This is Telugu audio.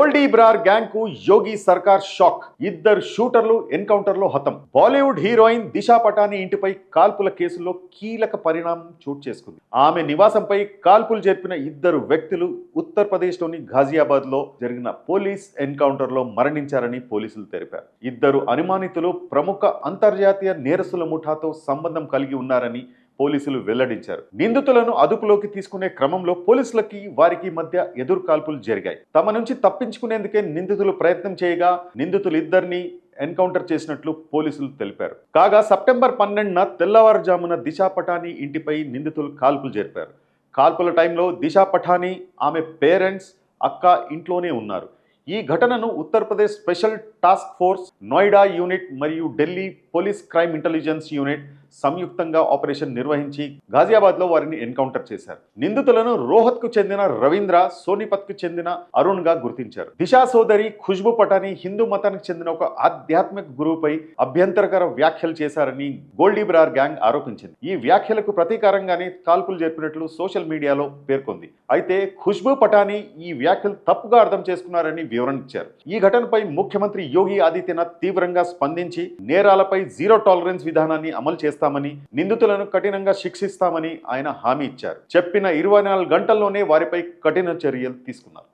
గోల్డీ బ్రార్ గ్యాంగ్కు యోగి సర్కార్ షాక్. ఇద్దరు షూటర్లు ఎన్కౌంటర్లో హతం. బాలీవుడ్ హీరోయిన్ దిశా పటాని ఇంటిపై కాల్పుల కేసులో కీలక పరిణామం చోటు చేసుకుంది. ఆమె నివాసంపై కాల్పులు జరిపిన ఇద్దరు వ్యక్తులు ఉత్తరప్రదేశ్లోని ఘాజియాబాద్లో జరిగిన పోలీస్ ఎన్కౌంటర్లో మరణించారని పోలీసులు తెలిపారు. ఇద్దరు అనుమానితులు ప్రముఖ అంతర్జాతీయ నేరస్తుల ముఠాతో సంబంధం కలిగి ఉన్నారని పోలీసులు వెల్లడించారు. నిందితులను అదుపులోకి తీసుకునే క్రమంలో పోలీసులకి వారికి మధ్య ఎదురు కాల్పులు జరిగాయి. తమ నుంచి తప్పించుకునేందుకే నిందితులు ప్రయత్నం చేయగా నిందితులు ఇద్దరిని ఎన్కౌంటర్ చేసినట్లు పోలీసులు తెలిపారు. కాగా సెప్టెంబర్ పన్నెండున తెల్లవారుజామున దిశా పటాని ఇంటిపై నిందితులు కాల్పులు జరిపారు. కాల్పుల టైంలో దిశా పఠాని ఆమె పేరెంట్స్ అక్క ఇంట్లోనే ఉన్నారు. ఈ ఘటనను Uttar Pradesh special task force Noida unit మరియు Delhi police crime intelligence unit సంయుక్తంగా ఆపరేషన్ నిర్వహించి గాజియాబాద్లో వారిని ఎన్కౌంటర్ చేశారు. నిందితులను రోహత్కు చెందిన రవీంద్ర సోనిపత్కు చెందిన అరుణ్గా గుర్తించారు. దిశా సోదరి ఖుష్బు పటాని హిందూ మతానికి చెందిన ఒక ఆధ్యాత్మిక గురువుపై అభ్యంతరకర వ్యాఖ్యలు చేశారని గోల్డీబ్రార్ గ్యాంగ్ ఆరోపించింది. ఈ వ్యాఖ్యలకు ప్రతీకారంగానే కాల్పులు జరిపినట్లు సోషల్ మీడియాలో పేర్కొంది. అయితే ఖుష్బు పటాని ఈ వ్యాఖ్యలు తప్పుగా అర్థం చేసుకున్నారని వివరణ ఇచ్చారు. ఈ ఘటనపై ముఖ్యమంత్రి యోగి ఆదిత్యనాథ్ తీవ్రంగా స్పందించి నేరాలపై జీరో టాలరెన్స్ విధానాన్ని అమలు చేస్తామని నిందితులను కఠినంగా శిక్షిస్తామని ఆయన హామీ ఇచ్చారు. చెప్పిన ఇరవై నాలుగు గంటల్లోనే వారిపై కఠిన చర్యలు తీసుకున్నారు.